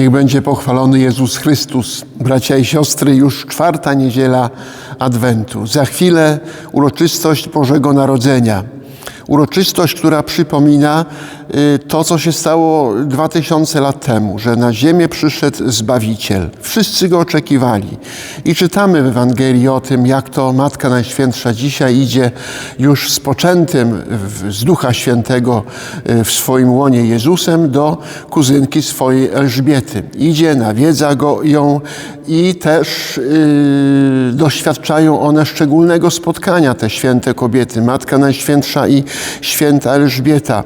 Niech będzie pochwalony Jezus Chrystus. Bracia i siostry, już czwarta niedziela Adwentu. Za chwilę uroczystość Bożego Narodzenia. Uroczystość, która przypomina to, co się stało dwa tysiące lat temu, że na ziemię przyszedł Zbawiciel. Wszyscy go oczekiwali. I czytamy w Ewangelii o tym, jak to Matka Najświętsza dzisiaj idzie już spoczętym z Ducha Świętego y, w swoim łonie Jezusem do kuzynki swojej Elżbiety. Idzie, nawiedza go ją i też y, doświadczają one szczególnego spotkania, te święte kobiety, Matka Najświętsza i święta Elżbieta.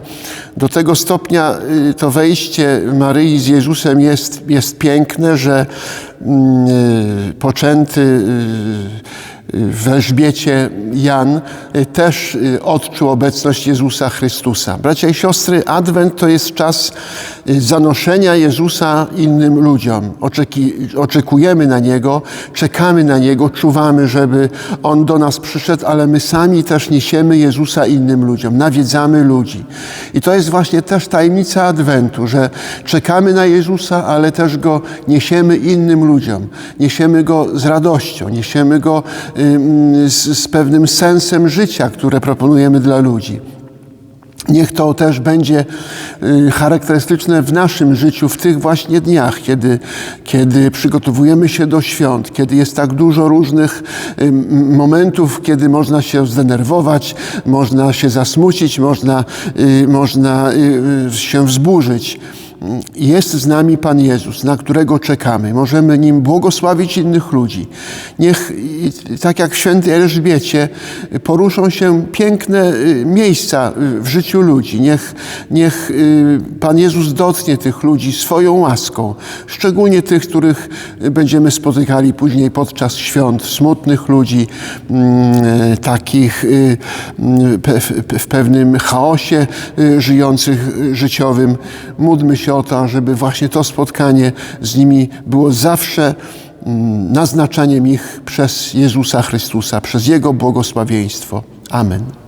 Do tego stopnia y, to wejście Maryi z Jezusem jest, jest piękne, że mm, y, poczęty y, w Elżbiecie Jan y, też y, odczuł obecność Jezusa Chrystusa. Bracia i siostry, Adwent to jest czas y, zanoszenia Jezusa innym ludziom. Oczekujemy na Niego, czekamy na Niego, czuwamy, żeby On do nas przyszedł, ale my sami też niesiemy Jezusa innym ludziom, nawiedzamy ludzi. I to jest właśnie też tajemnica Adwentu, że czekamy na Jezusa, ale też Go niesiemy innym ludziom. Niesiemy Go z radością, niesiemy Go z, z pewnym sensem życia, które proponujemy dla ludzi. Niech to też będzie y, charakterystyczne w naszym życiu w tych właśnie dniach, kiedy, kiedy przygotowujemy się do świąt, kiedy jest tak dużo różnych y, momentów, kiedy można się zdenerwować, można się zasmucić, można, y, można y, y, się wzburzyć. Jest z nami Pan Jezus, na którego czekamy. Możemy Nim błogosławić innych ludzi. Niech, tak jak w świętej Elżbiecie, poruszą się piękne y, miejsca y, w życiu ludzi. Niech, niech y, Pan Jezus dotknie tych ludzi swoją łaską. Szczególnie tych, których będziemy spotykali później podczas świąt. Smutnych ludzi, mm, takich y, mm, w- pewnym chaosie żyjących życiowym. Módlmy się to, żeby właśnie to spotkanie z nimi było zawsze mm, naznaczeniem ich przez Jezusa Chrystusa, przez Jego błogosławieństwo. Amen.